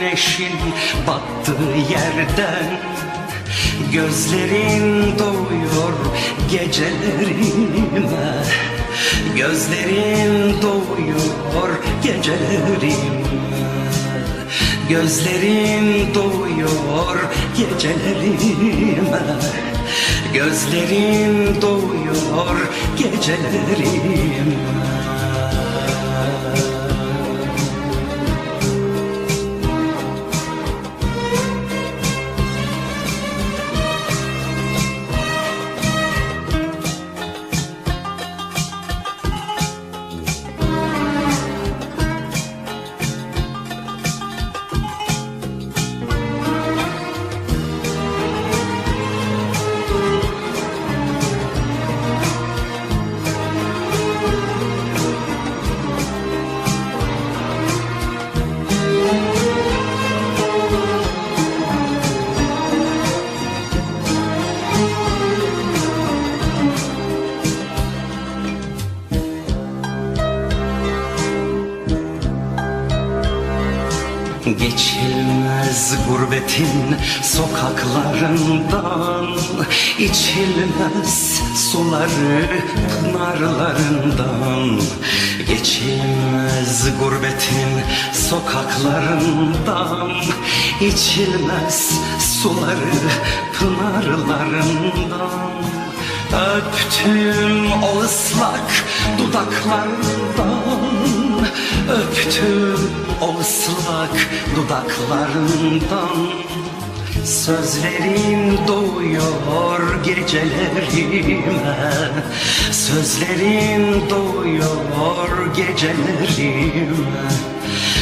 güneşin battığı yerden Gözlerin doğuyor gecelerime. Gözlerin doğuyor gecelerime. Gözlerin doğuyor gecelerime. Gözlerin doğuyor gecelerime Geçilmez gurbetin sokaklarından içilmez suları pınarlarından. Geçilmez gurbetin sokaklarından içilmez suları pınarlarından. Öptüm o ıslak dudaklarından Öptüm o ıslak dudaklarından. Sözlerin doğuyor gecelerime. Sözlerin doğuyor gecelerime.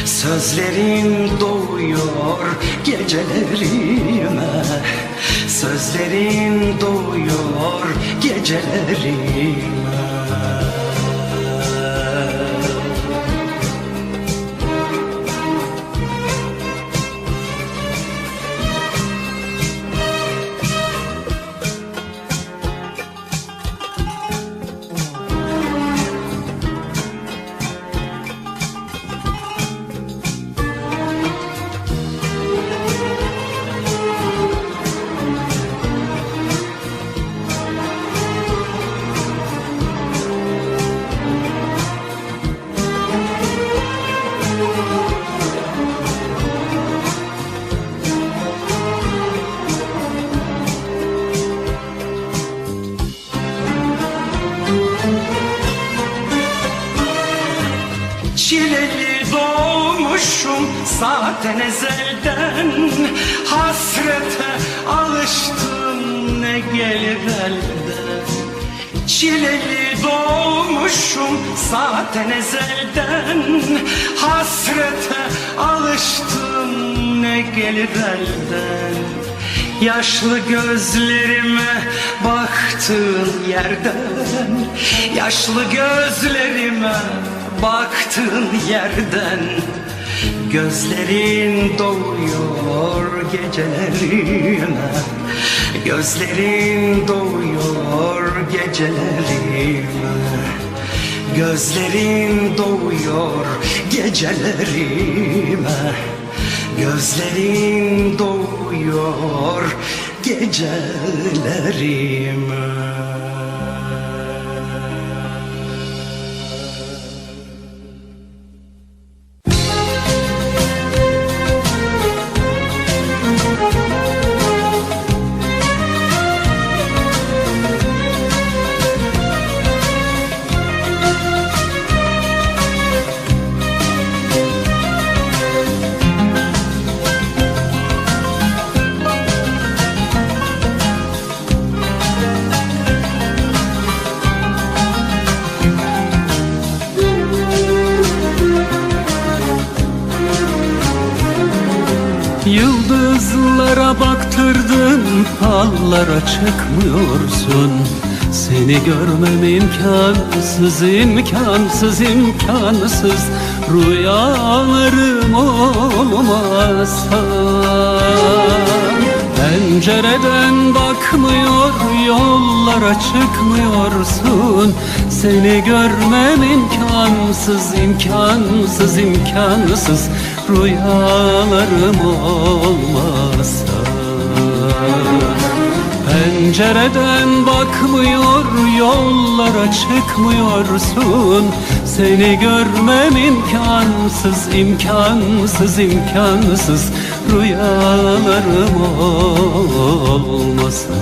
Sözlerin doğuyor gecelerime. Sözlerin doğuyor gecelerime Çileli doğmuşum zaten ezelden. Hasrete alıştım ne gelir elden. Çileli doğmuşum zaten ezelden. Hasrete alıştım ne gelir elden. Yaşlı gözlerime baktığın yerden Yaşlı gözlerime baktığın yerden Gözlerin doğuyor gecelerime. Gözlerin doğuyor gecelerime. Gözlerin doğuyor gecelerime. Gözlerin doğuyor gecelerime Fallara çıkmıyorsun Seni görmem imkansız imkansız imkansız. Rüyalarım olmasa. Pencereden bakmıyor yollara çıkmıyorsun Seni görmem imkansız imkansız imkansız. Rüyalarım olmasa Pencereden bakmıyor yollara çıkmıyorsun. Seni görmem imkansız imkansız imkansız. Rüyalarım olmasa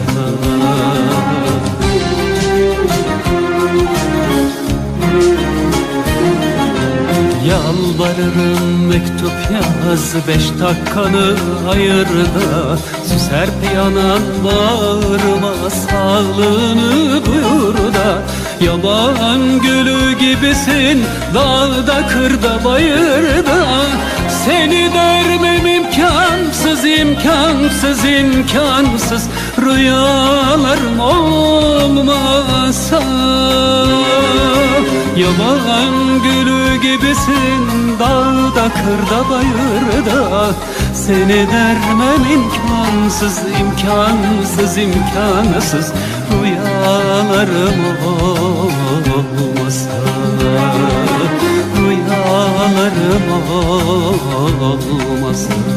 Yalvarırım mektup yaz Beş dakikanı ayır da Süser piyanan bağırma Sağlığını buyur da. Yaban gülü gibisin Dağda kırda bayırda. Seni dermem imkansız imkansız imkansız. Rüyalarım olmasa. Yaban gülü gibisin dağda kırda bayırda. Seni dermem imkansız imkansız imkansız. Rüyalarım olmasa Rüyalarım olmasa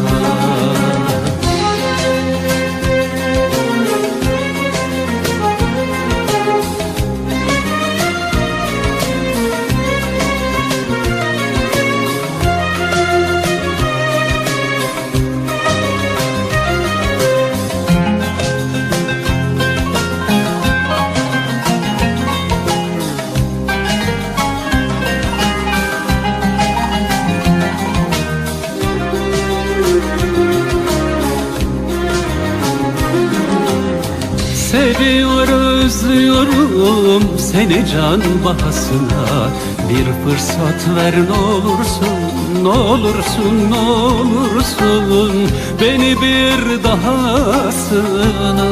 Seviyor özlüyorum seni can bahasına. Bir fırsat ver ne olursun ne olursun ne olursun Beni bir dahasına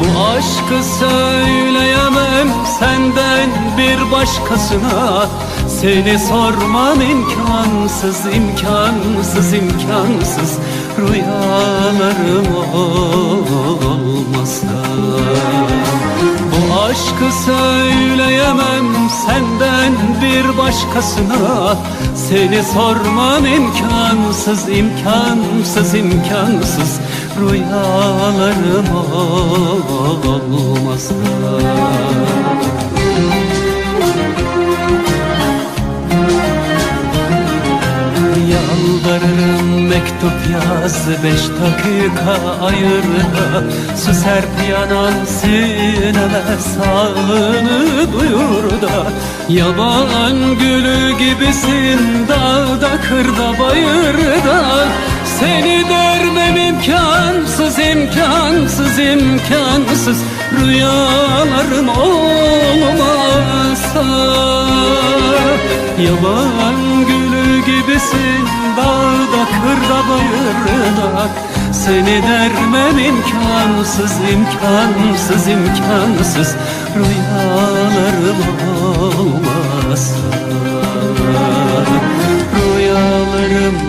Bu aşkı söyleyemem senden bir başkasına. Seni sormam imkansız imkansız imkansız Rüyalarım olmasa Bu aşkı söyleyemem senden bir başkasına. Seni sormam imkansız imkansız imkansız. Rüyalarım olmasa Yalvarırım mektup yaz Beş dakika ayır da Süser piyanan sineme Sağlığını duyur da. Yaban gülü gibisin Dağda kırda bayırda. Seni dermem imkansız imkansız imkansız Rüyalarım olmasa Yaban gülü gibisin Dağda kırda bayırda. Seni dermem imkansız imkansız imkansız Rüyalarım olmasa Rüyalarım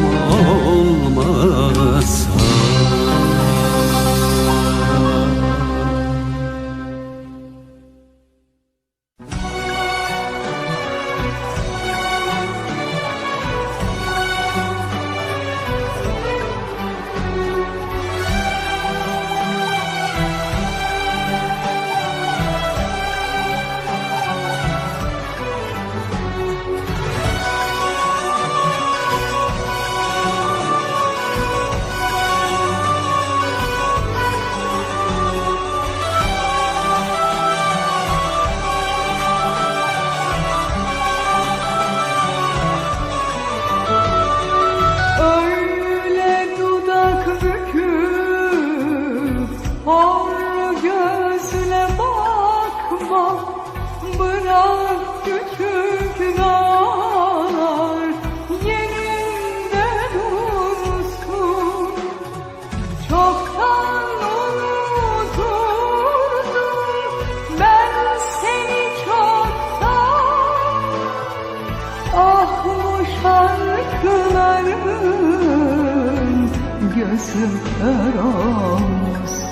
gözüm kör olsun